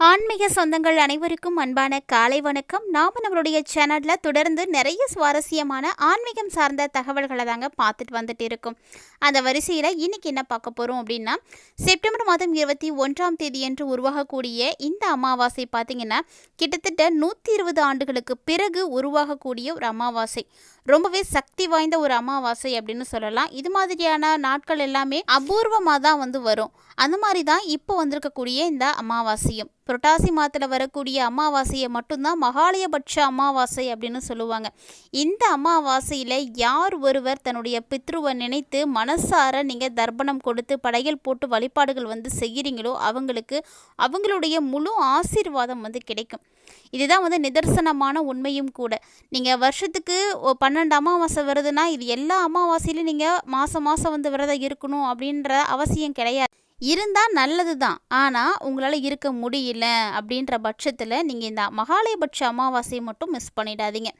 ஆன்மீக சொந்தங்கள் அனைவருக்கும் அன்பான காலை வணக்கம். நாம் நம்மளுடைய சேனலில் தொடர்ந்து நிறைய சுவாரஸ்யமான ஆன்மீகம் சார்ந்த தகவல்களை தாங்க பார்த்துட்டு வந்துட்டு இருக்கோம். அந்த வரிசையில் இன்னைக்கு என்ன பார்க்க போகிறோம் அப்படின்னா செப்டம்பர் மாதம் இருபத்தி ஒன்றாம் தேதியன்று உருவாகக்கூடிய இந்த அமாவாசை பார்த்தீங்கன்னா கிட்டத்தட்ட நூற்றி இருபது ஆண்டுகளுக்கு பிறகு உருவாகக்கூடிய ஒரு அமாவாசை. ரொம்பவே சக்தி வாய்ந்த ஒரு அமாவாசை அப்படின்னு சொல்லலாம். இது மாதிரியான நாட்கள் எல்லாமே அபூர்வமாக தான் வந்து வரும். அந்த மாதிரி தான் இப்போ வந்திருக்கக்கூடிய இந்த அமாவாசையும். புரட்டாசி மாதத்தில் வரக்கூடிய அமாவாசையை மட்டும்தான் மகாலயபட்ச அமாவாசை அப்படின்னு சொல்லுவாங்க. இந்த அமாவாசையில் யார் ஒருவர் தன்னுடைய பித்ருவை நினைத்து மனசார நீங்கள் தர்ப்பணம் கொடுத்து படையல் போட்டு வழிபாடுகள் வந்து செய்கிறீங்களோ அவங்களுக்கு அவங்களுடைய முழு ஆசீர்வாதம் வந்து கிடைக்கும். இதுதான் வந்து நிதர்சனமான உண்மையும் கூட. நீங்கள் வருஷத்துக்கு பன்னெண்டு அமாவாசை வருதுன்னா இது எல்லா அமாவாசையிலும் நீங்கள் மாதம் மாதம் வந்து விரதம் இருக்கணும் அப்படின்ற அவசியம் கிடையாது. இருந்தால் நல்லது தான் ஆனால் உங்களால் இருக்க முடியல அப்படின்ற பட்சத்தில் நீங்கள் இந்த மகாலயபட்ச அமாவாசையை மட்டும் மிஸ் பண்ணிடாதீங்க.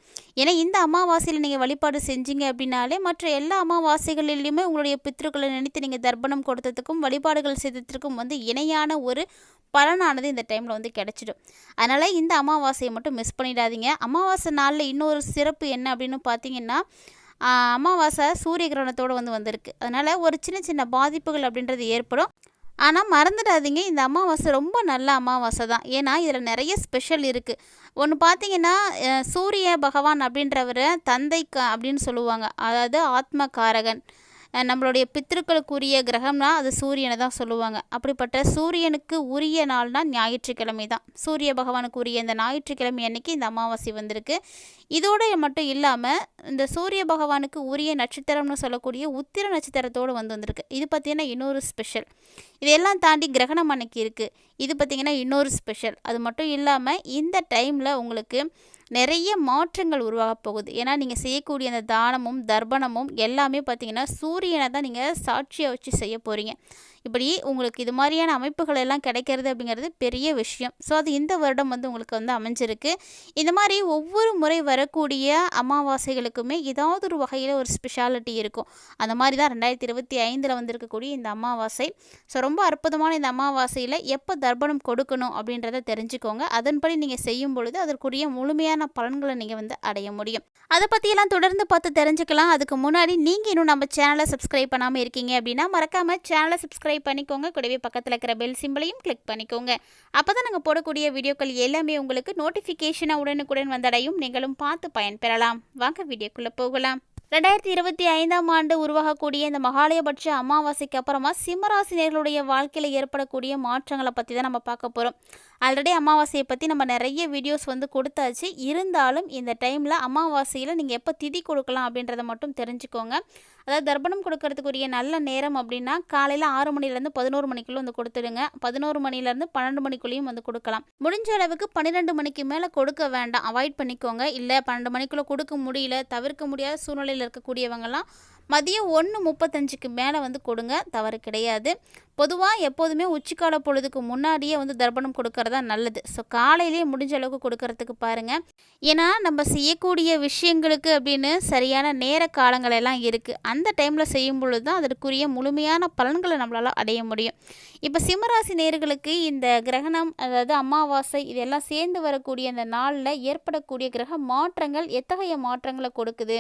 ஏன்னா இந்த அமாவாசையில் நீங்கள் வழிபாடு செஞ்சீங்க அப்படின்னாலே மற்ற எல்லா அமாவாசைகளிலையுமே உங்களுடைய பித்ருக்களை நினைத்து நீங்கள் தர்ப்பணம் கொடுத்ததுக்கும் வழிபாடுகள் செய்ததுக்கும் வந்து இணையான ஒரு பலனானது இந்த டைமில் வந்து கிடச்சிடும். அதனால் இந்த அமாவாசையை மட்டும் மிஸ் பண்ணிடாதீங்க. அமாவாசை நாளில் இன்னொரு சிறப்பு என்ன அப்படின்னு பார்த்தீங்கன்னா அமாவாசை சூரிய கிரகணத்தோடு வந்து வந்திருக்கு. அதனால் ஒரு சின்ன சின்ன பாதிப்புகள் அப்படின்றது ஏற்படும். ஆனால் மறந்துடாதீங்க. இந்த அமாவாசை ரொம்ப நல்ல அமாவாசை தான். ஏன்னா இதில் நிறைய ஸ்பெஷல் இருக்குது ஒன்று பார்த்தீங்கன்னா சூரிய பகவான் அப்படின்றவரை தந்தை க அப்படின்னு சொல்லுவாங்க. அதாவது ஆத்மகாரகன் காரகன். நம்மளுடைய பித்திருக்களுக்குரிய கிரகம்னா அது சூரியனை தான் சொல்லுவாங்க. அப்படிப்பட்ட சூரியனுக்கு உரிய நாள்னா ஞாயிற்றுக்கிழமை தான். சூரிய பகவானுக்கு உரிய இந்த ஞாயிற்றுக்கிழமை அன்னைக்கு இந்த அமாவாசை வந்திருக்கு. இதோட மட்டும் இல்லாமல் இந்த சூரிய பகவானுக்கு உரிய நட்சத்திரம்னு சொல்லக்கூடிய உத்திர நட்சத்திரத்தோடு வந்து வந்திருக்கு. இது பார்த்தீங்கன்னா இன்னொரு ஸ்பெஷல் இதெல்லாம் தாண்டி கிரகணம் அன்னைக்கு இருக்குது இது பார்த்திங்கன்னா இன்னொரு ஸ்பெஷல் அது மட்டும் இல்லாமல் இந்த டைமில் உங்களுக்கு நிறைய மாற்றங்கள் உருவாக போகுது. ஏன்னா நீங்கள் செய்யக்கூடிய அந்த தானமும் தர்ப்பணமும் எல்லாமே பார்த்தீங்கன்னா சூரியனை தான் நீங்கள் சாட்சியை வச்சு செய்ய போகிறீங்க இப்படி உங்களுக்கு இது மாதிரியான அமைப்புகள் எல்லாம் கிடைக்கிறது அப்படிங்கிறது பெரிய விஷயம். ஸோ அது இந்த வருடம் வந்து உங்களுக்கு வந்து அமைஞ்சிருக்கு. இந்த மாதிரி ஒவ்வொரு முறை வரக்கூடிய அமாவாசைகளுக்குமே ஏதாவது ஒரு வகையில் ஒரு ஸ்பெஷாலிட்டி இருக்கும். அந்த மாதிரி தான் ரெண்டாயிரத்தி இருபத்தி ஐந்தில் வந்திருக்கக்கூடிய இந்த அமாவாசை. ஸோ ரொம்ப அற்புதமான இந்த அமாவாசையில் எப்போ தர்ப்பணம் கொடுக்கணும் அப்படின்றத தெரிஞ்சுக்கோங்க. அதன்படி நீங்கள் செய்யும் பொழுது அதற்குரிய முழுமையான பலன்களை நீங்கள் வந்து அடைய முடியும். அதை பற்றியெல்லாம் தொடர்ந்து பார்த்து தெரிஞ்சுக்கலாம். அதுக்கு முன்னாடி நீங்கள் இன்னும் நம்ம சேனலை சப்ஸ்கிரைப் பண்ணாமல் இருக்கீங்க அப்படின்னா மறக்காமல் சேனலை சப்ஸ்கிரைப் பண்ணிக்கோங்க. கூடவே பக்கத்தில் இருக்கிற பெல் சிம்பிளையும் கிளிக் பண்ணிக்கோங்க. அப்போ தான் நாங்கள் போடக்கூடிய வீடியோக்கள் எல்லாமே உங்களுக்கு நோட்டிஃபிகேஷனாக உடனுக்குடன் வந்தடையும். நீங்களும் பார்த்து பயன்பெறலாம். வாங்க வீடியோக்குள்ளே போகலாம். ரெண்டாயிரத்தி இருபத்தி ஐந்தாம் ஆண்டு உருவாகக்கூடிய இந்த மகாலயபட்ச அமாவாசைக்கு அப்புறமா சிம்மராசினியர்களுடைய வாழ்க்கையில் ஏற்படக்கூடிய மாற்றங்களை பற்றி தான் நம்ம பார்க்க போகிறோம் ஆல்ரெடி அமாவாசையை பற்றி நம்ம நிறைய வீடியோஸ் வந்து கொடுத்தாச்சு. இருந்தாலும் இந்த டைமில் அமாவாசையில் நீங்கள் எப்போ திதி கொடுக்கலாம் அப்படின்றத மட்டும் தெரிஞ்சுக்கோங்க. அதாவது தர்ப்பணம் கொடுக்கறதுக்குரிய நல்ல நேரம் அப்படின்னா காலையில் ஆறு மணிலேருந்து பதினோரு மணிக்குள்ளே வந்து கொடுத்துடுங்க. பதினோரு மணிலேருந்து பன்னெண்டு மணிக்குள்ளேயும் வந்து கொடுக்கலாம். முடிஞ்ச அளவுக்கு பன்னிரெண்டு மணிக்கு மேலே கொடுக்க வேண்டாம். அவாய்ட் பண்ணிக்கோங்க. இல்லை பன்னெண்டு மணிக்குள்ளே கொடுக்க முடியல தவிர்க்க முடியாத சூழ்நிலையில் இருக்கக்கூடியவங்கலாம் மதியம் ஒன்று முப்பத்தஞ்சுக்கு மேலே வந்து கொடுங்க. தவறு கிடையாது. பொதுவாக எப்போதுமே உச்சிக்கால பொழுதுக்கு முன்னாடியே வந்து தர்ப்பணம் கொடுக்கறதா நல்லது. ஸோ காலையிலேயே முடிஞ்ச அளவுக்கு கொடுக்கறதுக்கு பாருங்கள் ஏன்னா நம்ம செய்யக்கூடிய விஷயங்களுக்கு அப்படின்னு சரியான நேர காலங்கள் எல்லாம் இருக்குது அந்த டைமில் செய்யும் பொழுது தான் அதற்குரிய முழுமையான பலன்களை நம்மளால் அடைய முடியும். இப்போ சிம்மராசி நேர்களுக்கு இந்த கிரகணம் அதாவது அமாவாசை இதெல்லாம் சேர்ந்து வரக்கூடிய இந்த நாளில் ஏற்படக்கூடிய கிரக மாற்றங்கள் எத்தகைய மாற்றங்களை கொடுக்குது?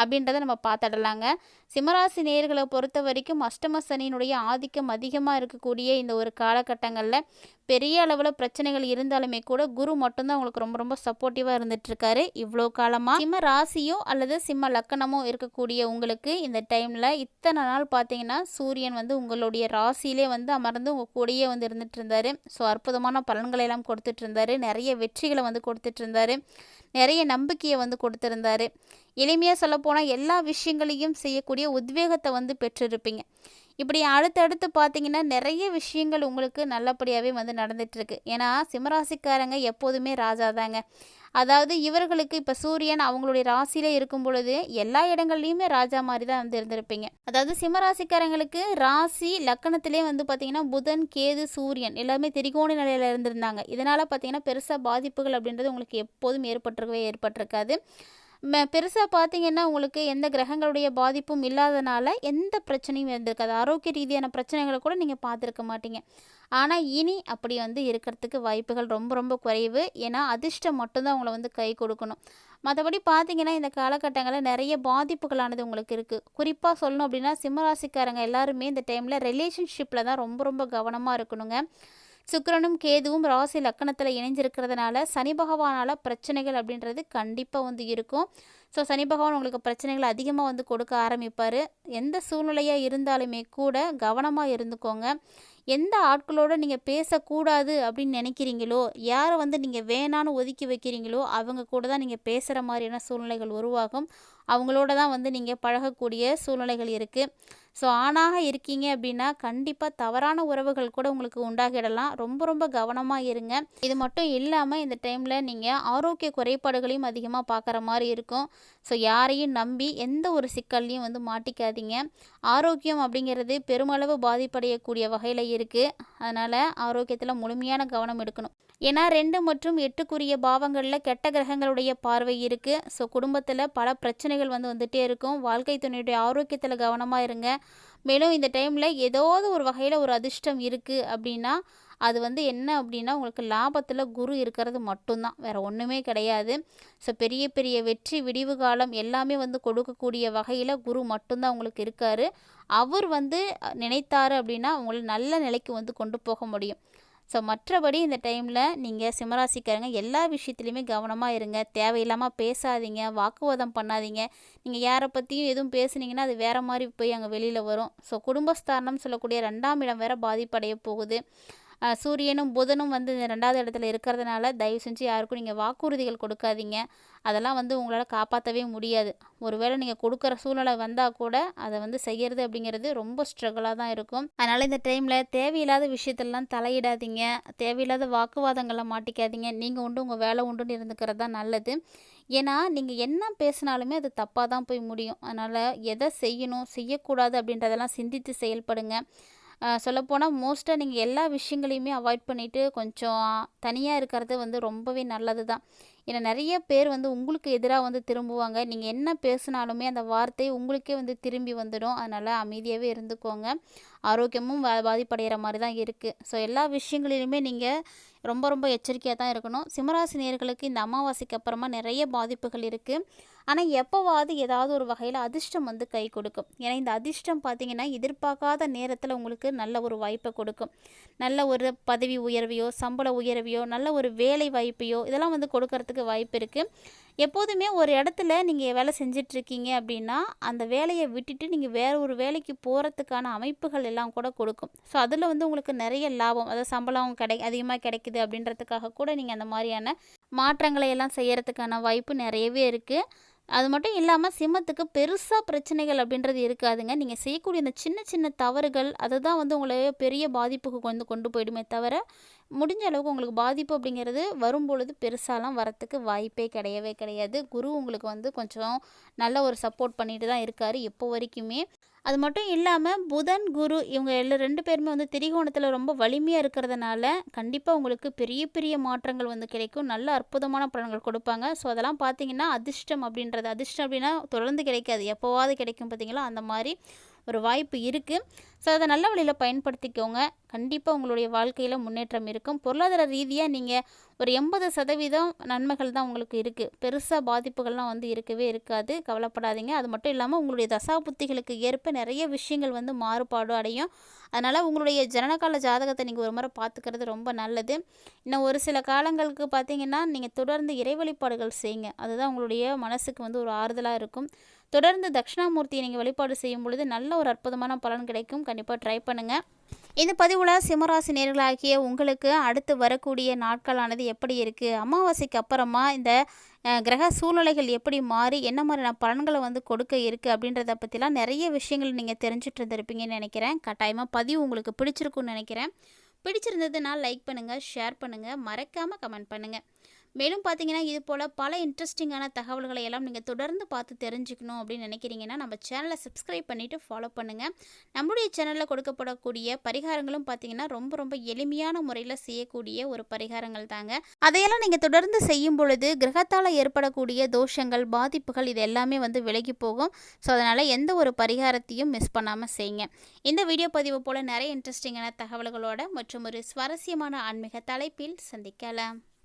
அப்படின்றத நம்ம பார்த்துடலாங்க. சிம்மராசி நேர்களை பொறுத்த வரைக்கும் அஷ்டம சனியினுடைய ஆதிக்கம் அதிகமாக இருக்கக்கூடிய இந்த ஒரு காலகட்டங்களில் பெரிய அளவில் பிரச்சனைகள் இருந்தாலுமே கூட குரு மட்டும்தான் உங்களுக்கு ரொம்ப ரொம்ப சப்போர்ட்டிவாக இருந்துட்டுருக்காரு. இவ்வளோ காலமாக சிம்ம ராசியோ அல்லது சிம்ம லக்கணமோ இருக்கக்கூடிய உங்களுக்கு இந்த டைமில் இத்தனை நாள் பார்த்தீங்கன்னா சூரியன் வந்து உங்களுடைய ராசியிலே வந்து அமர்ந்து உங்கள் கூடயே வந்து இருந்துட்டு இருந்தாரு ஸோ அற்புதமான பலன்களை எல்லாம் கொடுத்துட்டு இருந்தாரு நிறைய வெற்றிகளை வந்து கொடுத்துட்டு இருந்தாரு நிறைய நம்பிக்கையை வந்து கொடுத்துருந்தாரு. எளிமையாக சொல்லப்போனால் எல்லா விஷயங்களையும் செய்யக்கூடிய உத்வேகத்தை வந்து பெற்றிருப்பீங்க. இப்படி அடுத்தடுத்து பார்த்தீங்கன்னா நிறைய விஷயங்கள் உங்களுக்கு நல்லபடியாகவே வந்து நடந்துகிட்ருக்கு ஏன்னா சிம்மராசிக்காரங்க எப்போதுமே ராஜா தாங்க. அதாவது இவர்களுக்கு இப்போ சூரியன் அவங்களுடைய ராசியில இருக்கும் பொழுது எல்லா இடங்கள்லையுமே ராஜா மாதிரி தான் வந்து இருந்திருப்பீங்க. அதாவது சிம்மராசிக்காரங்களுக்கு ராசி லக்கணத்திலே வந்து பார்த்திங்கன்னா புதன் கேது சூரியன் எல்லாமே திரிகோண நிலையில் இருந்திருந்தாங்க. இதனால் பார்த்தீங்கன்னா பெருசாக பாதிப்புகள் அப்படின்றது உங்களுக்கு எப்போதும் ஏற்பட்டிருக்கவே ஏற்பட்டிருக்காது. பெருசாக பார்த்தீங்கன்னா உங்களுக்கு எந்த கிரகங்களுடைய பாதிப்பும் இல்லாதனால எந்த பிரச்சனையும் இருந்திருக்காது. ஆரோக்கிய ரீதியான பிரச்சனைகளை கூட நீங்கள் பார்த்துருக்க மாட்டீங்க. ஆனால் இனி அப்படி வந்து இருக்கிறதுக்கு வாய்ப்புகள் ரொம்ப ரொம்ப குறைவு. ஏன்னா அதிர்ஷ்டம் மட்டும்தான் உங்களை வந்து கை கொடுக்கணும். மற்றபடி பார்த்தீங்கன்னா இந்த காலகட்டங்களில் நிறைய பாதிப்புகளானது உங்களுக்கு இருக்குது குறிப்பாக சொல்லணும் அப்படின்னா சிம்மராசிக்காரங்க எல்லாருமே இந்த டைமில் ரிலேஷன்ஷிப்பில் தான் ரொம்ப ரொம்ப கவனமாக இருக்கணுங்க. சுக்கிரனும் கேதுவும் ராசி லக்கணத்தில் இணைஞ்சிருக்கிறதுனால சனி பகவானால் பிரச்சனைகள் அப்படின்றது கண்டிப்பாக வந்து இருக்கும். ஸோ சனி பகவான் உங்களுக்கு பிரச்சனைகள் அதிகமாக வந்து கொடுக்க ஆரம்பிப்பார். எந்த சூழ்நிலையாக இருந்தாலுமே கூட கவனமாக இருந்துக்கோங்க. எந்த ஆட்களோட நீங்கள் பேசக்கூடாது அப்படின்னு நினைக்கிறீங்களோ யாரை வந்து நீங்கள் வேணான்னு ஒதுக்கி வைக்கிறீங்களோ அவங்க கூட தான் நீங்கள் பேசுகிற மாதிரியான சூழ்நிலைகள் உருவாகும். அவங்களோட தான் வந்து நீங்கள் பழகக்கூடிய சூழ்நிலைகள் இருக்குது ஸோ ஆணாக இருக்கீங்க அப்படின்னா கண்டிப்பாக தவறான உறவுகள் கூட உங்களுக்கு உண்டாகிடலாம். ரொம்ப ரொம்ப கவனமாக இருங்க. இது மட்டும் இல்லாமல் இந்த டைமில் நீங்கள் ஆரோக்கிய குறைபாடுகளையும் அதிகமாக பார்க்குற மாதிரி இருக்கும். ஸோ யாரையும் நம்பி எந்த ஒரு சிக்கல்லையும் வந்து மாட்டிக்காதீங்க. ஆரோக்கியம் அப்படிங்கிறது பெருமளவு பாதிப்படையக்கூடிய வகையில் இருக்குது அதனால் ஆரோக்கியத்தில் முழுமையான கவனம் எடுக்கணும். ஏன்னா ரெண்டு மற்றும் எட்டுக்குரிய பாவங்களில் கெட்ட கிரகங்களுடைய பார்வை இருக்குது ஸோ குடும்பத்தில் பல பிரச்சனைகள் வந்து வந்துகிட்டே இருக்கும். வாழ்க்கை துணையுடைய ஆரோக்கியத்தில் கவனமாக இருங்க. மேலும் இந்த டைமில் ஏதாவது ஒரு வகையில் ஒரு அதிர்ஷ்டம் இருக்குது அப்படின்னா அது வந்து என்ன அப்படின்னா உங்களுக்கு லாபத்தில் குரு இருக்கிறது மட்டும்தான். வேறு ஒன்றுமே கிடையாது. ஸோ பெரிய பெரிய வெற்றி விடிவு காலம் எல்லாமே வந்து கொடுக்கக்கூடிய வகையில் குரு மட்டும்தான் உங்களுக்கு இருக்கார். அவர் வந்து நினைத்தார் அப்படின்னா உங்களை நல்ல நிலைக்கு வந்து கொண்டு போக முடியும். ஸோ மற்றபடி இந்த டைமில் நீங்கள் சிம்மராசிக்காரங்க எல்லா விஷயத்துலையுமே கவனமாக இருங்க. தேவையில்லாமல் பேசாதீங்க வாக்குவாதம் பண்ணாதீங்க. நீங்கள் யாரை பற்றியும் எதுவும் பேசுனீங்கன்னா அது வேறு மாதிரி போய் அங்கே வெளியில் வரும். ஸோ குடும்பஸ்தானம் சொல்லக்கூடிய ரெண்டாம் இடம் வேறு பாதிப்படைய போகுது. சூரியனும் புதனும் வந்து இந்த ரெண்டாவது இடத்துல இருக்கிறதுனால தயவு செஞ்சு யாருக்கும் நீங்கள் வாக்குறுதிகள் கொடுக்காதீங்க. அதெல்லாம் வந்து உங்களால் காப்பாற்றவே முடியாது. ஒருவேளை நீங்கள் கொடுக்குற சூழ்நிலை வந்தால் கூட அதை வந்து செய்கிறது அப்படிங்கிறது ரொம்ப ஸ்ட்ரகிளாக தான் இருக்கும். அதனால் இந்த டைமில் தேவையில்லாத விஷயத்தெல்லாம் தலையிடாதீங்க. தேவையில்லாத வாக்குவாதங்களை மாட்டிக்காதீங்க. நீங்கள் உண்டு உங்கள் வேலை உண்டுன்னு இருந்துக்கிறது தான் நல்லது. ஏன்னா நீங்கள் என்ன பேசினாலுமே அது தப்பாக தான் போய் முடியும். அதனால் எதை செய்யணும் செய்யக்கூடாது அப்படின்றதெல்லாம் சிந்தித்து செயல்படுங்க. சொல்லப்போனால் மோஸ்ட்டாக நீங்கள் எல்லா விஷயங்களையுமே அவாய்ட் பண்ணிவிட்டு கொஞ்சம் தனியாக இருக்கிறது வந்து ரொம்பவே நல்லது தான் ஏன்னா நிறைய பேர் வந்து உங்களுக்கு எதிராக வந்து திரும்புவாங்க. நீங்கள் என்ன பேசினாலுமே அந்த வார்த்தை உங்களுக்கே வந்து திரும்பி வந்துடும். அதனால் அமைதியாகவே இருந்துக்கோங்க. ஆரோக்கியமும் பாதிப்படைகிற மாதிரி தான் இருக்குது ஸோ எல்லா விஷயங்களிலுமே நீங்கள் ரொம்ப ரொம்ப எச்சரிக்கையாக தான் இருக்கணும். சிம்மராசி நேர்களுக்கு இந்த அமாவாசைக்கு அப்புறமா நிறைய பாதிப்புகள் இருக்குது ஆனால் எப்போவாது ஏதாவது ஒரு வகையில் அதிர்ஷ்டம் வந்து கை கொடுக்கும். ஏன்னா இந்த அதிர்ஷ்டம் பார்த்திங்கன்னா எதிர்பார்க்காத நேரத்தில் உங்களுக்கு நல்ல ஒரு வாய்ப்பை கொடுக்கும். நல்ல ஒரு பதவி உயர்வையோ சம்பள உயர்வையோ நல்ல ஒரு வேலை வாய்ப்பையோ இதெல்லாம் வந்து கொடுக்கறதுக்கு வாய்ப்பு இருக்குது எப்போதுமே ஒரு இடத்துல நீங்கள் வேலை செஞ்சிட்ருக்கீங்க அப்படின்னா அந்த வேலையை விட்டுட்டு நீங்கள் வேறு ஒரு வேலைக்கு போகிறதுக்கான அமைப்புகள் எல்லாம் கூட கொடுக்கும். ஸோ அதில் வந்து உங்களுக்கு நிறைய லாபம். அதாவது சம்பளம் கிடை அதிகமாக கிடைக்கும் கிடைக்குது அப்படின்றதுக்காக கூட நீங்கள் அந்த மாதிரியான மாற்றங்களை எல்லாம் செய்கிறதுக்கான வாய்ப்பு நிறையவே இருக்குது அது மட்டும் இல்லாமல் சிம்மத்துக்கு பெருசாக பிரச்சனைகள் அப்படின்றது இருக்காதுங்க. நீங்கள் செய்யக்கூடிய அந்த சின்ன சின்ன தவறுகள் அதுதான் வந்து உங்களை பெரிய பாதிப்புக்கு வந்து கொண்டு போயிடுமே தவிர முடிஞ்ச அளவுக்கு உங்களுக்கு பாதிப்பு அப்படிங்கிறது வரும்பொழுது பெருசாலாம் வரத்துக்கு வாய்ப்பே கிடையவே கிடையாது. குரு உங்களுக்கு வந்து கொஞ்சம் நல்ல ஒரு சப்போர்ட் பண்ணிட்டு தான் இருக்கார். இப்போ வரைக்குமே அது மட்டும் இல்லாமல் புதன் குரு இவங்க எல்லா ரெண்டு பேருமே வந்து திரிகோணத்தில் ரொம்ப வலிமையாக இருக்கிறதுனால கண்டிப்பாக உங்களுக்கு பெரிய பெரிய மாற்றங்கள் வந்து கிடைக்கும். நல்ல அற்புதமான பலன்கள் கொடுப்பாங்க. ஸோ அதெல்லாம் பார்த்தீங்கன்னா அதிர்ஷ்டம் அப்படின்றது. அதிர்ஷ்டம் அப்படின்னா தொடர்ந்து கிடைக்காது. எப்போவாது கிடைக்கும் பார்த்தீங்களா அந்த மாதிரி ஒரு வாய்ப்பு இருக்குது ஸோ அதை நல்ல வழியில் பயன்படுத்திக்கோங்க. கண்டிப்பாக உங்களுடைய வாழ்க்கையில் முன்னேற்றம் இருக்கும். பொருளாதார ரீதியாக நீங்கள் ஒரு எண்பது சதவீதம் நன்மைகள் தான் உங்களுக்கு இருக்குது பெருசாக பாதிப்புகள்லாம் வந்து இருக்கவே இருக்காது. கவலைப்படாதீங்க. அது மட்டும் இல்லாமல் உங்களுடைய தசா புத்திகளுக்கு ஏற்ப நிறைய விஷயங்கள் வந்து மாறுபாடு அடையும். அதனால் உங்களுடைய ஜனனகால ஜாதகத்தை நீங்கள் ஒரு முறை பார்த்துக்கிறது ரொம்ப நல்லது. இன்னும் ஒரு சில காலங்களுக்கு பார்த்தீங்கன்னா நீங்கள் தொடர்ந்து இறை வழிபாடுகள் செய்யுங்க. அதுதான் உங்களுடைய மனசுக்கு வந்து ஒரு ஆறுதலாக இருக்கும். தொடர்ந்து தட்சிணாமூர்த்தியை நீங்கள் வழிபாடு செய்யும் பொழுது நல்ல ஒரு அற்புதமான பலன் கிடைக்கும். கண்டிப்பாக ட்ரை பண்ணுங்கள் இந்த பதிவில் சிம்மராசி நேர்களாகிய உங்களுக்கு அடுத்து வரக்கூடிய நாட்களானது எப்படி இருக்குது அமாவாசைக்கு அப்புறமா இந்த கிரக சூழ்நிலைகள் எப்படி மாறி என்ன மாதிரியான பலன்களை வந்து கொடுக்க இருக்குது அப்படின்றத பற்றிலாம் நிறைய விஷயங்கள் நீங்கள் தெரிஞ்சுட்டு இருந்திருப்பீங்கன்னு நினைக்கிறேன். கட்டாயமாக பதிவு உங்களுக்கு பிடிச்சிருக்குன்னு நினைக்கிறேன். பிடிச்சிருந்ததுனால் லைக் பண்ணுங்கள் ஷேர் பண்ணுங்கள் மறக்காமல் கமெண்ட் பண்ணுங்கள் மேலும் பார்த்தீங்கன்னா இது போல் பல இன்ட்ரெஸ்டிங்கான தகவல்களை எல்லாம் நீங்கள் தொடர்ந்து பார்த்து தெரிஞ்சுக்கணும் அப்படின்னு நினைக்கிறீங்கன்னா நம்ம சேனலை சப்ஸ்கிரைப் பண்ணிவிட்டு ஃபாலோ பண்ணுங்கள் நம்முடைய சேனலில் கொடுக்கப்படக்கூடிய பரிகாரங்களும் பார்த்தீங்கன்னா ரொம்ப ரொம்ப எளிமையான முறையில் செய்யக்கூடிய ஒரு பரிகாரங்கள் தாங்க. அதையெல்லாம் நீங்கள் தொடர்ந்து செய்யும் பொழுது கிரகத்தால் ஏற்படக்கூடிய தோஷங்கள் பாதிப்புகள் இது எல்லாமே வந்து விலகி போகும். ஸோ அதனால் எந்த ஒரு பரிகாரத்தையும் மிஸ் பண்ணாமல் செய்யுங்க. இந்த வீடியோ பதிவு போல் நிறைய இன்ட்ரெஸ்டிங்கான தகவல்களோட மற்றும் ஒரு சுவாரஸ்யமான ஆன்மீக தலைப்பில் சந்திக்கலாம்.